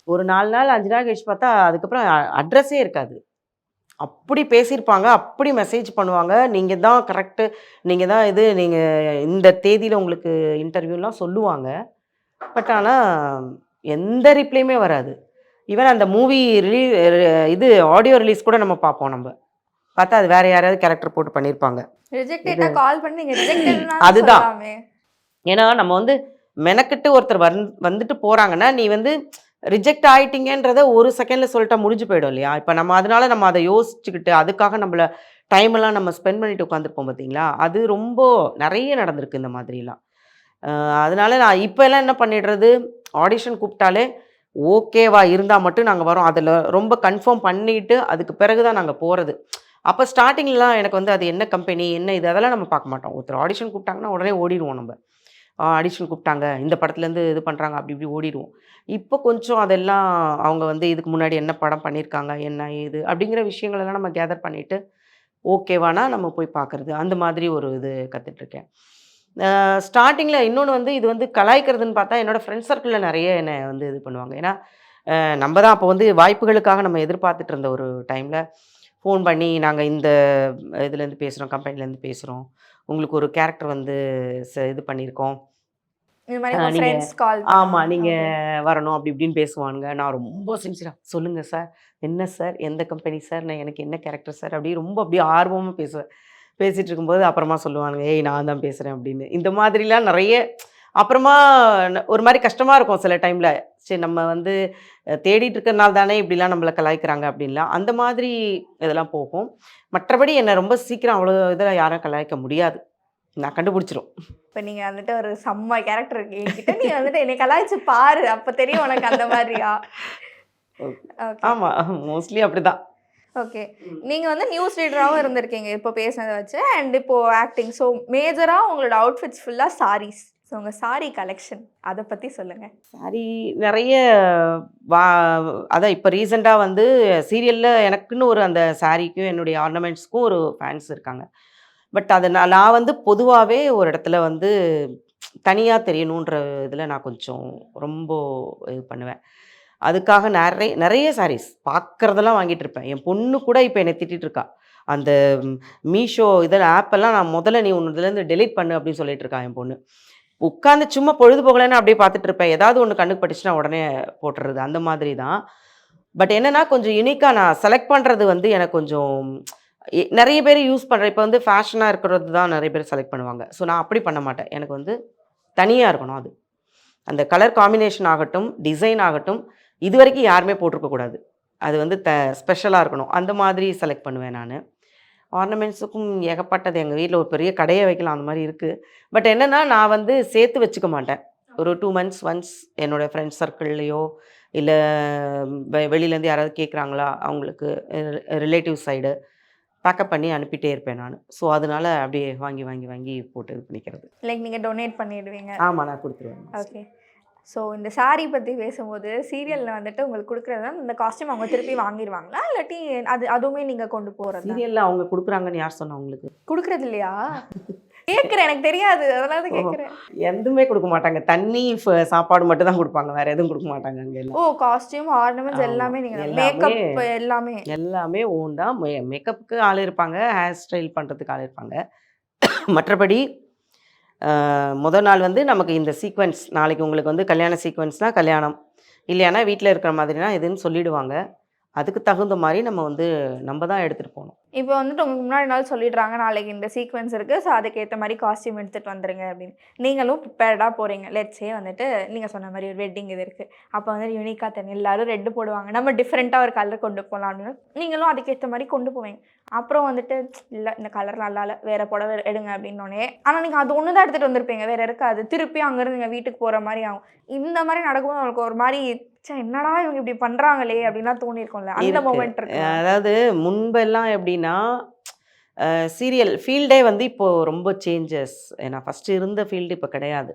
ஒரு நாலு நாள் அஞ்சு நாள் கழிச்சு பார்த்தா அதுக்கப்புறம் அட்ரஸே இருக்காது. அப்படி பேசியிருப்பாங்க அப்படி மெசேஜ் பண்ணுவாங்க. நீங்கள் தான் கரெக்டு நீங்கள் தான் இது நீங்கள் இந்த தேதியில் உங்களுக்கு இன்டர்வியூலாம் சொல்லுவாங்க. பட் ஆனால் எந்த ரிப்ளையுமே வராது. ஈவன் அந்த மூவி ரிலீ இது ஆடியோ ரிலீஸ் கூட நம்ம பார்ப்போம் நம்ம. பார்த்தா அது வேற யாராவது கேரக்டர் போட்டு பண்ணியிருப்பாங்க. [CLEARS THROAT] அதுதான். ஏன்னா நம்ம வந்து மெனக்கிட்டு ஒருத்தர் வந் வந்துட்டு போகிறாங்கன்னா நீ வந்து ரிஜெக்ட் ஆயிட்டீங்கன்றத ஒரு செகண்டில் சொல்லிட்டா முடிஞ்சு போயிடும் இல்லையா? இப்போ நம்ம அதனால நம்ம அதை யோசிச்சுக்கிட்டு அதுக்காக நம்மள டைம் எல்லாம் நம்ம ஸ்பெண்ட் பண்ணிட்டு உட்காந்துருப்போம் பார்த்தீங்களா? அது ரொம்ப நிறைய நடந்திருக்கு இந்த மாதிரிலாம். அதனால நான் இப்போ எல்லாம் என்ன பண்ணிடுறது? ஆடிஷன் கூப்பிட்டாலே ஓகேவா இருந்தால் மட்டும் நாங்கள் வரோம். அதில் ரொம்ப கன்ஃபார்ம் பண்ணிட்டு அதுக்கு பிறகு தான் நாங்கள் போகிறது அப்போ ஸ்டார்டிங்லாம் எனக்கு வந்து அது என்ன கம்பெனி என்ன இது அதெல்லாம் நம்ம பார்க்க மாட்டோம். ஒருத்தர் ஆடிஷன் கூப்பிட்டாங்கன்னா உடனே ஓடிடுவோம் நம்ம. ஆடிஷன் கூப்பிட்டாங்க. இந்த படத்துலேருந்து இது பண்ணுறாங்க அப்படி இப்படி ஓடிடுவோம். இப்போ கொஞ்சம் அதெல்லாம் அவங்க வந்து இதுக்கு முன்னாடி என்ன படம் பண்ணியிருக்காங்க என்ன ஏது அப்படிங்கிற விஷயங்களெல்லாம் நம்ம கேதர் பண்ணிவிட்டு ஓகேவானா நம்ம போய் பார்க்குறது அந்த மாதிரி ஒரு இது கற்றுட்ருக்கேன் ஸ்டார்டிங்கில் இன்னொன்று வந்து இது வந்து கலாய்க்கிறதுன்னு பார்த்தா என்னோடய ஃப்ரெண்ட்ஸ் சர்க்கிளில் நிறைய என்னை வந்து இது பண்ணுவாங்க. ஏன்னா நம்ம தான் அப்போ வந்து வாய்ப்புகளுக்காக நம்ம எதிர்பார்த்துட்டு இருந்த ஒரு டைமில் ஃபோன் பண்ணி நாங்கள் இந்த இதுலேருந்து பேசுகிறோம் கம்பெனிலேருந்து பேசுகிறோம் உங்களுக்கு ஒரு கேரக்டர் வந்து இது பண்ணியிருக்கோம். ஆமாம் நீங்கள் வரணும் அப்படி இப்படின்னு பேசுவானுங்க. நான் ரொம்ப சின்சியராக சொல்லுங்கள் சார் என்ன சார் எந்த கம்பெனி சார் நான் எனக்கு என்ன கேரக்டர் சார்? அப்படி ரொம்ப அப்படியே ஆர்வமாக பேசுவேன் பேசிகிட்டு இருக்கும்போது அப்புறமா சொல்லுவானுங்க ஏய் நான் தான் பேசுகிறேன் அப்படின்னு. இந்த மாதிரிலாம் நிறைய அப்புறமா ஒரு மாதிரி கஷ்டமாக இருக்கும் சில டைமில். சரி நம்ம வந்து தேடிட்டு இருக்கிறனால தானே இப்படிலாம் நம்மளை கலாய்க்கிறாங்க அப்படின்லாம். அந்த மாதிரி இதெல்லாம் போகும். மற்றபடி என்னை ரொம்ப சீக்கிரம் அவ்வளோ இதில் யாரும் கலாய்க்க முடியாது. நான் கண்டுபிடிச்சிரும். இப்போ நீங்க வந்துட்டு ஒரு செம்ம கேரக்டர் என்கிட்ட நீ வந்துட்டு என்னை கலாய்ச்சி பாரு. அப்ப தெரியும் உனக்கு அந்த மாதிரியா? ஆமாம் மோஸ்ட்லி அப்படிதான். ஓகே நீங்க வந்து நியூஸ் ரீடராகவும் இருந்திருக்கீங்க. இப்போ பேசுனதை வச்சு. அண்ட் இப்போ ஆக்டிங் ஸோ மேஜரா உங்களோட அவுட்ஃபிட்ஸ் ஃபுல்லா சாரீஸ் ஸோ உங்கள் சாரி கலெக்ஷன் அதை பற்றி சொல்லுங்கள் சாரி நிறைய வா அதான் இப்போ ரீசெண்டாக வந்து சீரியலில் எனக்குன்னு ஒரு அந்த சாரீக்கும் என்னுடைய ஆர்னமெண்ட்ஸ்க்கும் ஒரு ஃபேன்ஸ் இருக்காங்க. பட் அதை நான் நான் வந்து பொதுவாகவே ஒரு இடத்துல வந்து தனியாக தெரியணுன்ற இதில் நான் கொஞ்சம் ரொம்ப இது பண்ணுவேன். அதுக்காக நிறைய நிறைய சாரீஸ் பார்க்குறதெல்லாம் வாங்கிட்டு இருப்பேன். என் பொண்ணு கூட இப்போ என்னை திட்டிட்டு இருக்கா. அந்த மீஷோ இதில் ஆப்பெல்லாம் நான் முதல்ல நீ ஒன்று இதுலேருந்து டெலீட் பண்ணு அப்படின்னு சொல்லிட்டு இருக்கா என் பொண்ணு. உட்காந்து சும்மா பொழுது போகலன்னு அப்படியே பார்த்துட்டு இருப்பேன். ஏதாவது ஒன்று கண்ணுக்கு பட்டுச்சுன்னா உடனே போட்டுறது. அந்த மாதிரி தான் பட் என்னன்னா கொஞ்சம் யூனிக்காக நான் செலக்ட் பண்ணுறது வந்து எனக்கு கொஞ்சம் நிறைய பேர் யூஸ் பண்ணுற இப்போ வந்து ஃபேஷனாக இருக்கிறது தான் நிறைய பேர் செலக்ட் பண்ணுவாங்க. ஸோ நான் அப்படி பண்ண மாட்டேன். எனக்கு வந்து தனியாக இருக்கணும் அது. அந்த கலர் காம்பினேஷன் ஆகட்டும் டிசைன் ஆகட்டும் இது வரைக்கும் யாருமே போட்டிருக்கக்கூடாது. அது வந்து த ஸ்பெஷலாக இருக்கணும். அந்த மாதிரி செலக்ட் பண்ணுவேன் நான். ஆர்னமெண்ட்ஸுக்கும் ஏகப்பட்டது. எங்கள் வீட்டில் ஒரு பெரிய கடையை வைக்கலாம் அந்த மாதிரி இருக்குது பட் என்னென்னா நான் வந்து சேர்த்து வச்சுக்க மாட்டேன். ஒரு டூ மந்த்ஸ் ஒன்ஸ் என்னோடய ஃப்ரெண்ட்ஸ் சர்க்கிள்லேயோ இல்லை வெளியிலேருந்து யாராவது கேட்குறாங்களா அவங்களுக்கு ரிலேட்டிவ் சைடு பேக்கப் பண்ணி அனுப்பிட்டே இருப்பேன் நான். ஸோ அதனால அப்படியே வாங்கி வாங்கி வாங்கி போட்டு இது பண்ணிக்கிறது. லைக் நீங்க டொனேட் பண்ணிடுவீங்க. ஆமாம் நான் கொடுத்துருவேன். ஓகே ஸோ இந்த saree பற்றி பேசும்போது சீரியலில் வந்துட்டு உங்களுக்கு கொடுக்குறது இந்த காஸ்டியூம் அவங்க திருப்பி வாங்கிடுவாங்களா இல்லாட்டி அது அதுவுமே நீங்கள் கொண்டு போகிறது சீரியலில் அவங்க கொடுக்குறாங்கன்னு யார் சொன்னா உங்களுக்கு? கொடுக்குறது இல்லையா? கேட்குறேன் எனக்கு தெரியாது. அதனால. கேட்குறேன் எதுவுமே கொடுக்க மாட்டாங்க. தண்ணி சாப்பாடு மட்டும் தான் கொடுப்பாங்க. வேற எதுவும் கொடுக்க மாட்டாங்க அங்கே ஓ காஸ்டியூம் ஆர்னமெண்ட்ஸ். எல்லாமே நீங்கள் மேக்கப் எல்லாமே எல்லாமே. ஓன் தான். மேக்கப்புக்கு ஆள் இருப்பாங்க. ஹேர் ஸ்டைல் பண்ணுறதுக்கு ஆள் இருப்பாங்க. மற்றபடி முதல் நாள் வந்து நமக்கு இந்த சீக்வன்ஸ் நாளைக்கு உங்களுக்கு வந்து கல்யாண சீக்வன்ஸ்னால் கல்யாணம். இல்லையானா வீட்டில் இருக்கிற மாதிரினா எதுன்னு சொல்லிவிடுவாங்க அதுக்கு தகுந்த மாதிரி நம்ம வந்து நம்ம தான் எடுத்துகிட்டு போகணும். இப்போ வந்துட்டு உங்களுக்கு முன்னாடி நாள் சொல்லிடுறாங்க நாளைக்கு இந்த சீக்வன்ஸ் இருக்குது ஸோ அதுக்கேற்ற மாதிரி காஸ்டியூம் எடுத்துகிட்டு வந்துருங்க அப்படின்னு. நீங்களும் ப்ரிப்பேர்டாக போகிறீங்க லெட்ஸே வந்துட்டு நீங்கள் சொன்ன மாதிரி ஒரு வெட்டிங் இது இருக்குது அப்போ வந்து யூனிக்காக தண்ணி எல்லாரும் ரெட்டு போடுவாங்க. நம்ம டிஃப்ரெண்ட்டாக ஒரு கலர் கொண்டு போகலாம் அப்படின்னு. நீங்களும் அதுக்கேற்ற மாதிரி கொண்டு போவீங்க. அப்புறம் வந்துட்டு இல்லை இந்த கலர் நல்லா இல்லை வேறு புடவை எடுங்க அப்படின்னோடனே ஆனால் நீங்கள் அது ஒன்று தான் எடுத்துகிட்டு வந்திருப்பீங்க. வேறு இருக்காது. திருப்பி அங்கேருந்து நீங்கள் வீட்டுக்கு போகிற மாதிரி ஆகும். இந்த மாதிரி நடக்கும்போது உங்களுக்கு ஒரு மாதிரி ச்சே என்னடா இவங்க இப்படி பண்ணுறாங்களே அப்படின்லாம் தோணியிருக்கும்ல அந்த. மொமெண்ட் இருக்கு அதாவது முன்பெல்லாம் எப்படின்னா சீரியல் ஃபீல்டே வந்து இப்போது ரொம்ப சேஞ்சஸ் ஏன்னா ஃபஸ்ட்டு இருந்த ஃபீல்டு இப்போ கிடையாது.